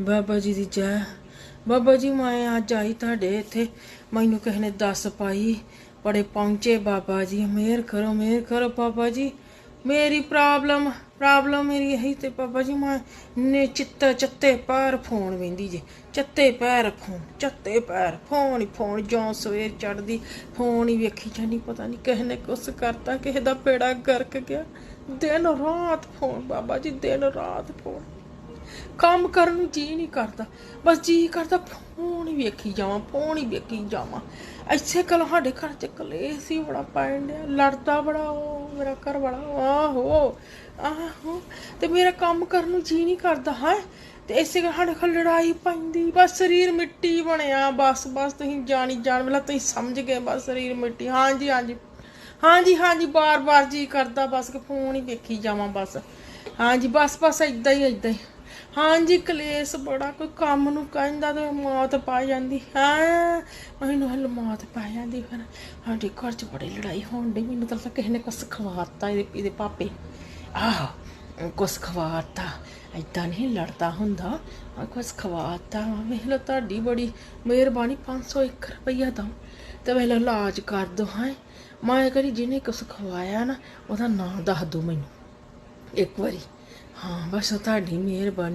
ਬਾਬਾ ਜੀ ਦੀ ਜੈ। ਬਾਬਾ ਜੀ, ਮੈਂ ਅੱਜ ਆਈ ਤੁਹਾਡੇ ਇੱਥੇ। ਮੈਨੂੰ ਕਿਸੇ ਨੇ ਦੱਸ ਪਾਈ, ਬੜੇ ਪਹੁੰਚੇ ਬਾਬਾ ਜੀ। ਮਿਹਰ ਕਰੋ ਮਿਹਰ ਕਰੋ ਬਾਬਾ ਜੀ। ਮੇਰੀ ਪ੍ਰੋਬਲਮ ਪ੍ਰੋਬਲਮ ਮੇਰੀ ਇਹੀ ਤੇ ਬਾਬਾ ਜੀ, ਮੈਂ ਨੇ ਚਿੱਤ ਚੱਤੇ ਪੈਰ ਫੋਨ ਵੇਂਦੀ ਜੇ। ਚੱਤੇ ਪੈਰ ਫੋਨ ਚੱਤੇ ਪੈਰ ਫੋਨ ਹੀ ਫੋਨ ਜਾਂ ਸਵੇਰ ਚੜਦੀ ਫੋਨ ਹੀ ਵੇਖੀ ਜਾਨੀ ਪਤਾ ਨਹੀਂ ਕਿਸੇ ਨੇ ਕੁਛ ਕਰਤਾ, ਕਿਸੇ ਦਾ ਪੇੜਾ ਗਰਕ ਗਿਆ। ਦਿਨ ਰਾਤ ਫੋਨ ਬਾਬਾ ਜੀ, ਦਿਨ ਰਾਤ ਫੋਨ ਕੰਮ ਕਰਨ ਨੂੰ ਜੀ ਨਹੀਂ ਕਰਦਾ। ਬਸ ਜੀ ਕਰਦਾ ਫੋਨ ਹੀ ਵੇਖੀ ਜਾਵਾਂ ਫੋਨ ਹੀ ਵੇਖੀ ਜਾਵਾਂ। ਐਸੇ ਕਲ ਸਾਡੇ ਘਰ ਚ ਕਲੇਸ਼ ਹੀ ਬੜਾ ਪੈਣ ਡਿਆ, ਲੜਦਾ ਬੜਾ ਉਹ, ਮੇਰਾ ਘਰ ਬੜਾ ਆਹੋ ਆਹੋ। ਤੇ ਮੇਰਾ ਕੰਮ ਕਰਨ ਨੂੰ ਜੀ ਨਹੀਂ ਕਰਦਾ, ਹੈ? ਤੇ ਇਸੇ ਕਰਕੇ ਸਾਡੇ ਕੋਲ ਲੜਾਈ ਪੈਂਦੀ, ਬਸ ਸਰੀਰ ਮਿੱਟੀ ਬਣਿਆ, ਬਸ ਬਸ ਤੁਸੀਂ ਜਾਣੀ ਜਾਣ ਵਾਲਾ, ਤੁਸੀਂ ਸਮਝ ਗਏ ਬਸ ਸਰੀਰ ਮਿੱਟੀ। ਹਾਂਜੀ ਹਾਂਜੀ ਹਾਂਜੀ ਹਾਂਜੀ, ਬਾਰ-ਬਾਰ ਜੀ ਕਰਦਾ, ਬਸ ਕਿ ਫੋਨ ਹੀ ਵੇਖੀ ਜਾਵਾਂ ਬਸ। ਹਾਂਜੀ, ਬਸ ਬਸ ਇਦਾਂ ਹੀ ਇਦਾਂ ਹੀ। ਹਾਂਜੀ, ਕਲੇਸ਼ ਬੜਾ, ਕੋਈ ਕੰਮ ਨੂੰ ਕਹਿੰਦਾ ਤੇ ਮੌਤ ਪਾ ਜਾਂਦੀ। ਹਾਂ? ਮੈਨੂੰ ਹਲ ਮੌਤ ਪਾ ਜਾਂਦੀ ਫਿਰ। ਸਾਡੇ ਘਰ 'ਚ ਬੜੀ ਲੜਾਈ ਹੋਣ ਡਈ, ਮੈਨੂੰ ਤਾਂ ਕਿਸੇ ਨੇ ਕੁਛ ਖਵਾਤਾ ਇਹਦੇ ਇਹਦੇ ਪਾਪੇ। ਆਹੋ, ਕੁਛ ਖਵਾਤਾ ਏਦਾਂ ਨਹੀਂ ਲੜਦਾ ਹੁੰਦਾ। ਆ ਕੁਛ ਖਵਾਤਾ ਵੇਖ ਲਓ ਤੁਹਾਡੀ ਬੜੀ ਮਿਹਰਬਾਨੀ 501 ਰੁਪਈਆ ਦਮ ਤੇ ਵੇਖ ਲਓ, ਇਲਾਜ ਕਰ ਦੋ, ਹਾਂ? ਮੈਂ ਕਰੀ ਜਿਹਨੇ ਕੁਛ ਖਵਾਇਆ ਨਾ, ਉਹਦਾ ਨਾਂ ਦੱਸ ਦੋ ਮੈਨੂੰ। ਇੱਕ ਵਾਰੀ। ਹਾਂ ਬਸ ਤੁਹਾਡੀ ਮਿਹਰਬਾਨੀ